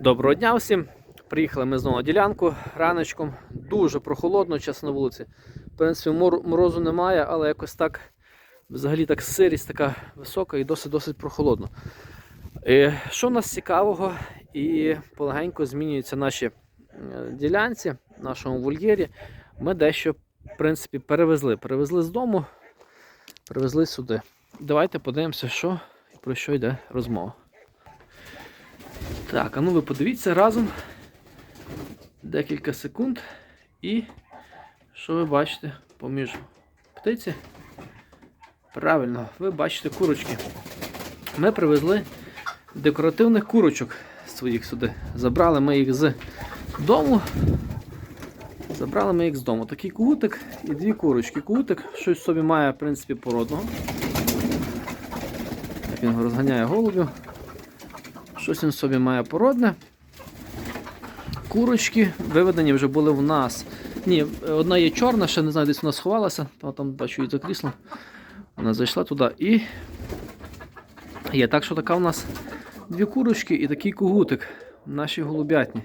Доброго дня всім! Приїхали ми знову на ділянку раночком. Дуже прохолодно, чесно на вулиці. В принципі, морозу немає, але якось так, взагалі так сирість така висока і досить-досить прохолодно. І, що в нас цікавого, і полегенько змінюються наші е, ділянці, в нашому вольєрі. Ми дещо, в принципі, перевезли. Перевезли з дому, перевезли сюди. Давайте подивимося, що і про що йде розмова. Так, а ну ви подивіться разом декілька секунд. І що ви бачите поміж птиці? Правильно, ви бачите курочки. Ми привезли декоративних курочок своїх сюди. Забрали ми їх з дому. Забрали ми їх з дому. Такий кугутик і дві курочки. Кугутик щось собі має, в принципі, породного. Він розганяє голубів. Щось він собі має породне. Курочки виведені вже були в нас. Ні, одна є чорна, ще не знаю, десь вона сховалася, там бачу її за кріслом. Вона зайшла туди і. Є так, що така у нас дві курочки і такий кугутик в нашій голубятні.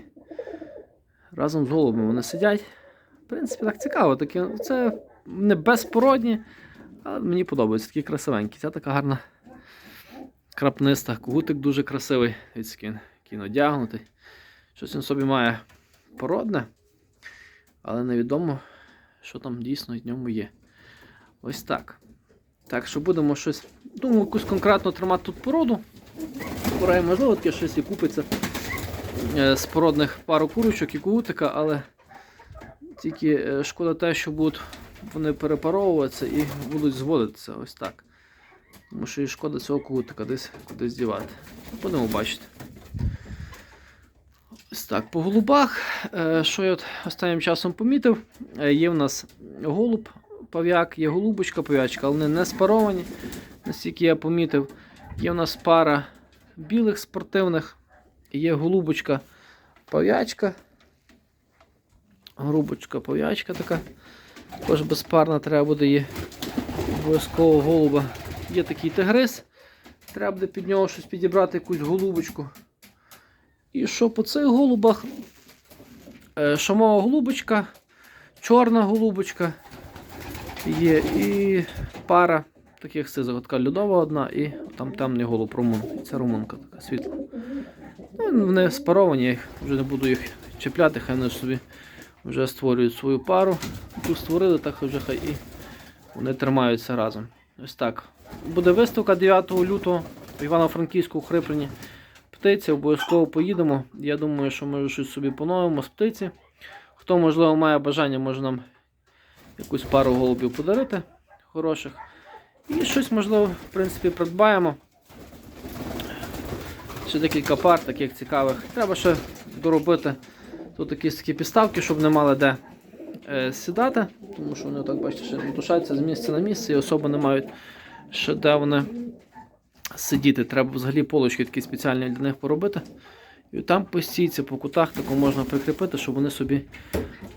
Разом з голубами вони сидять. В принципі, так цікаво. Такі, це не безпородні, але мені подобається такі красивенькі. Ця така гарна крапниста. Кугутик дуже красивий від скін. Який надягнутий. Щось він собі має породне, але невідомо, що там дійсно в ньому є. Ось так. Так що будемо щось. Думаю, якусь конкретно тримати тут породу. Пора, можливо, таке щось і купиться е, з породних пару курочок і кугутика, але тільки е, шкода те, що будуть вони перепаровуватися і будуть зводитися. Ось так. Тому що і шкода цього кутика десь кудись дівати. Будемо бачити. Ось так, по голубах. Е, Що я от останнім часом помітив, е, є в нас голуб пав'як, є голубочка пав'ячка, але вони не спаровані, наскільки я помітив. Є в нас пара білих спортивних, є голубочка пав'ячка. Голубочка пав'ячка така. Також безпарна, треба буде її обов'язково голуба. Є такий тигрис. Треба буде під нього щось підібрати, якусь голубочку. І що по цих голубах? Е, Шамова голубочка, чорна голубочка є і пара таких сизих. Така льодова одна і там темний голуб румун. Це румунка така світла. Ну, вони спаровані, я вже не буду їх чіпляти, хай вони собі вже створюють свою пару. Ту створили, так вже хай і вони тримаються разом. Ось так. Буде виставка 9 лютого в Івано-Франківську в Хриплені. Птиці, обов'язково поїдемо. Я думаю, що ми щось собі поновимо з птиці. Хто, можливо, має бажання, може нам якусь пару голубів подарити хороших. І щось, можливо, в принципі, придбаємо. Ще декілька пар таких цікавих. Треба ще доробити тут якісь такі підставки, щоб не мали де е, сідати. Тому що вони, так бачите, ще душаться з місця на місце і особо не мають ще де вони сидіти. Треба взагалі полочки такі спеціальні для них поробити. І там по по кутах таку можна прикріпити, щоб вони собі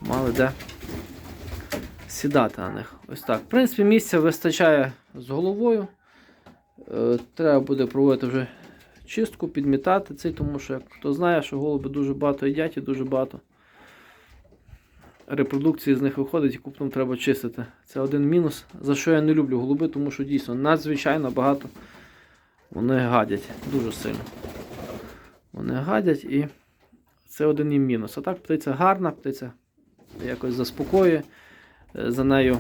мали де сідати на них. Ось так. В принципі, місця вистачає з головою. Е, Треба буде проводити вже чистку, підмітати цей, тому що як хто знає, що голуби дуже багато їдять і дуже багато репродукції з них виходить і купном треба чистити. Це один мінус, за що я не люблю голуби, тому що дійсно надзвичайно багато вони гадять дуже сильно. Вони гадять і це один і мінус. А так птиця гарна, птиця якось заспокоює, е, за нею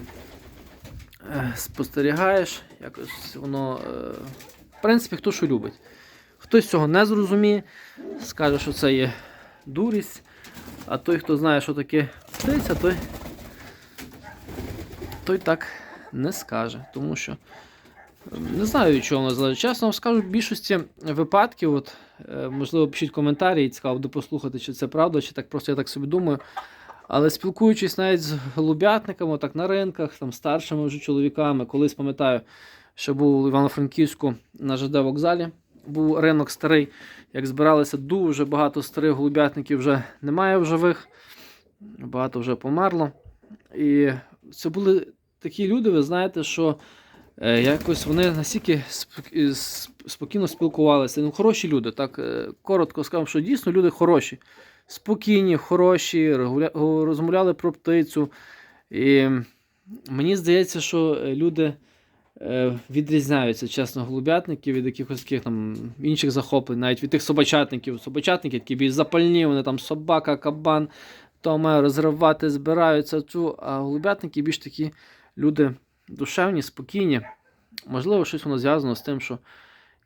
е, спостерігаєш, якось воно, е, в принципі, хто що любить. Хтось цього не зрозуміє, скаже, що це є дурість, а той, хто знає, що таке птиця, той, той так не скаже. Тому що не знаю, від чого воно залежить. Чесно вам скажу, в більшості випадків, от, е, можливо, пишіть коментарі, і цікаво буде послухати, чи це правда, чи так просто я так собі думаю. Але спілкуючись навіть з голубятниками, так на ринках, там старшими вже чоловіками, колись пам'ятаю, що був у Івано-Франківську на ЖД вокзалі. Був ринок старий, як збиралися дуже багато старих голубятників вже немає в живих, багато вже померло. І це були такі люди, ви знаєте, що Е, Якось вони настільки спокійно спілкувалися. Ну, хороші люди, так е, коротко скажемо, що дійсно люди хороші, спокійні, хороші, розмовляли про птицю. І мені здається, що люди е, відрізняються, чесно, голубятників від якихось таких там інших захоплень, навіть від тих собачатників. Собачатники такі більш запальні, вони там собака, кабан, то має розривати, збираються. Цю, а голубятники більш такі люди душевні, спокійні. Можливо, щось воно зв'язано з тим, що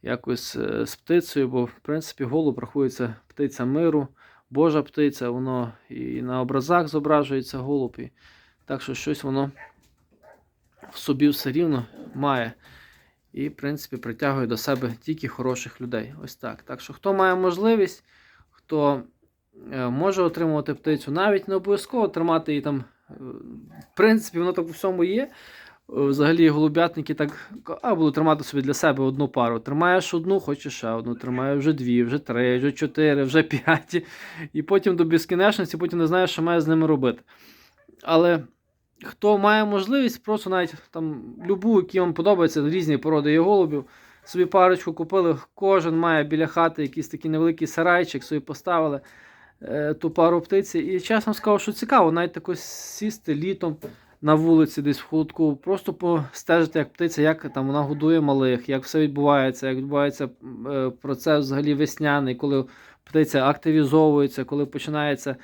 якось е, з птицею, бо в принципі голуб рахується птиця миру, Божа птиця, воно і на образах зображується голуб. І так що щось воно в собі все рівно має. І, в принципі, притягує до себе тільки хороших людей. Ось так. Так що, хто має можливість, хто може отримувати птицю, навіть не обов'язково тримати її там. е, В принципі, воно так у всьому є. Е, Взагалі, голубятники так а, буду тримати собі для себе одну пару. Тримаєш одну, хочеш ще одну, тримаєш вже дві, вже три, вже чотири, вже п'ять. І потім до безкінечності, потім не знаєш, що має з ними робити. Але хто має можливість, просто навіть там любу, які вам подобаються, різні породи є голубів, собі парочку купили, кожен має біля хати якийсь такий невеликий сарайчик, собі поставили е, ту пару птиці. І чесно скажу, що цікаво, навіть тако сісти літом на вулиці, десь в холодку, просто постежити, як птиця, як там вона годує малих, як все відбувається, як відбувається е, процес взагалі весняний, коли птиця активізовується, коли починається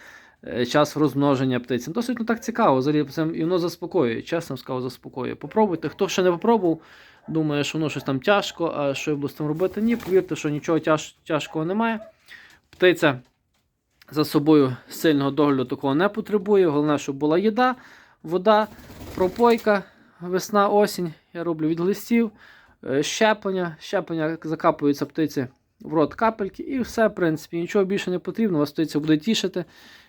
е, час розмноження птиці. Досить ну, так цікаво, взагалі і воно заспокоює, чесно скажу, заспокоює. Попробуйте. Хто ще не попробував, думає, що воно щось там тяжко, а що я буду з тим робити? Ні, повірте, що нічого тяж, тяжкого немає. Птиця за собою сильного догляду такого не потребує. Головне, щоб була їда, вода, пропойка, весна, осінь. Я роблю від глистів, е, щеплення. Щеплення закапуються птиці в рот капельки, і все, в принципі, нічого більше не потрібно. Вас птиця буде тішити,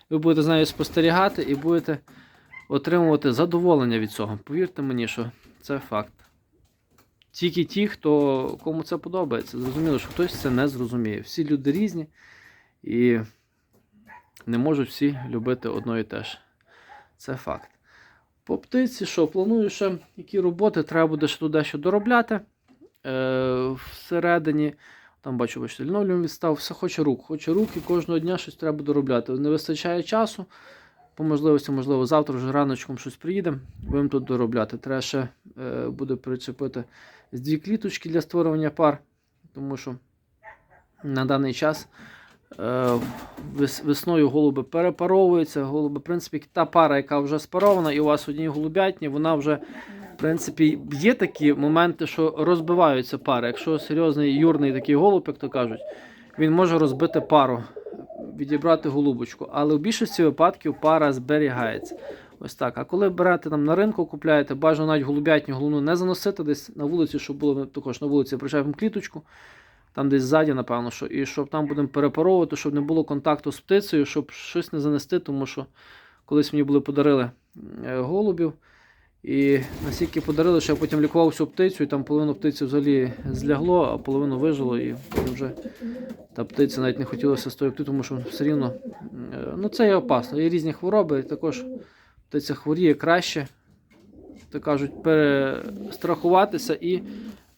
ви будете з нею спостерігати і будете отримувати задоволення від цього. Повірте мені, що це факт. Тільки ті, хто кому це подобається. Зрозуміло, що хтось це не зрозуміє. Всі люди різні і не можуть всі любити одно і те ж. Це факт. По птиці, що планую ще які роботи, треба буде ще туди дещо доробляти. Е, всередині, там бачу, бачите, лінолеум відстав, все хоче рук. Хоче рук і кожного дня щось треба доробляти. Не вистачає часу. По можливості, можливо, завтра вже раночком щось приїдемо, будемо тут доробляти. Треба ще е, буде причепити дві кліточки для створювання пар, тому що на даний час весною голуби перепаровуються. Голуби, в принципі, та пара, яка вже спарована, і у вас одні голубятні, вона вже, в принципі, є такі моменти, що розбиваються пари. Якщо серйозний юрний такий голуб, як то кажуть, він може розбити пару, відібрати голубочку. Але в більшості випадків пара зберігається. Ось так. А коли берете там на ринку, купляєте, бажано навіть голубятню головну не заносити десь на вулиці, щоб було також на вулиці причепимо кліточку, там десь ззаді, напевно, що, і щоб там будемо перепаровувати, щоб не було контакту з птицею, щоб щось не занести, тому що колись мені були подарили е, голубів. І настільки подарили, що я потім лікував всю птицю, і там половину птиці взагалі злягло, а половину вижило, і вже та птиця навіть не хотілося птицею, тому що все рівно е, ну це є опасно. Є різні хвороби, і також птиця хворіє краще, так кажуть, перестрахуватися і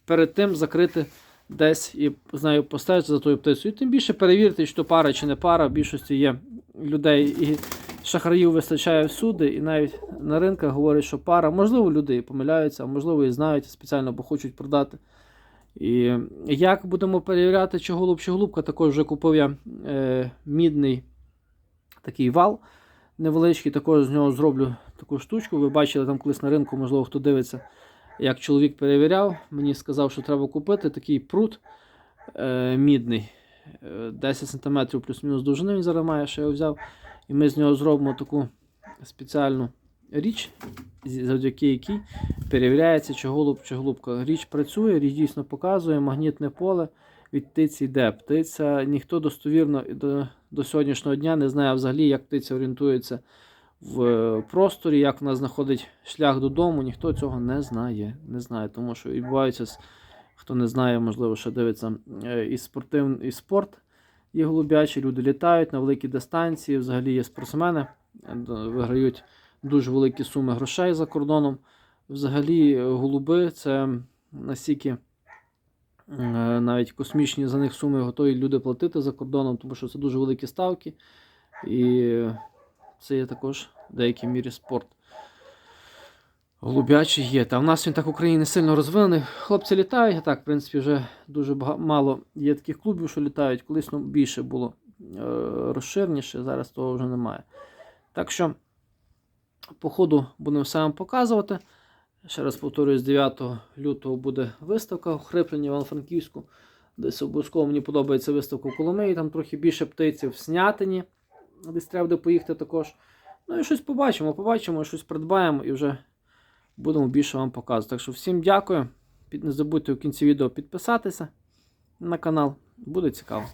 перед тим закрити десь і з нею постежити за тою птицею. І тим більше перевірити, що пара чи не пара. В більшості є людей і шахраїв вистачає всюди, і навіть на ринках говорять, що пара. Можливо, люди і помиляються, а можливо, і знають спеціально, бо хочуть продати. І як будемо перевіряти, чи голуб, чи голубка, також вже купив я е, мідний такий вал невеличкий, також з нього зроблю таку штучку. Ви бачили там колись на ринку, можливо, хто дивиться, як чоловік перевіряв. Мені сказав, що треба купити такий прут е, мідний. Е, 10 см плюс-мінус довжини він зараз має, що я взяв. І ми з нього зробимо таку спеціальну річ, завдяки якій перевіряється, чи голуб, чи голубка. Річ працює, річ дійсно показує, магнітне поле від птиці йде. Птиця ніхто достовірно до, до сьогоднішнього дня не знає взагалі, як птиця орієнтується в е, просторі, як вона знаходить шлях додому. Ніхто цього не знає. Не знає, тому що відбувається, хто не знає, можливо, що дивиться е, і спортив, і спорт. Є голубячі, люди літають на великі дистанції. Взагалі є спортсмени, виграють дуже великі суми грошей за кордоном. Взагалі, е, голуби це настільки навіть космічні за них суми готові люди платити за кордоном, тому що це дуже великі ставки. І це є також в деякій мірі спорт. Голубячий є. Та в нас він так в Україні сильно розвинений. Хлопці літають, а так, в принципі, вже дуже бага- мало є таких клубів, що літають. Колись ну, більше було е, розширеніше, зараз того вже немає. Так що, по ходу будемо все вам показувати. Ще раз повторюю, з 9 лютого буде виставка охриплення в Івано-Франківську. Десь обов'язково мені подобається виставка в Коломиї, там трохи більше птиці в Снятині. Десь треба буде поїхати також. Ну і щось побачимо, побачимо, щось придбаємо і вже будемо більше вам показувати. Так що всім дякую. Не забудьте в кінці відео підписатися на канал. Буде цікаво.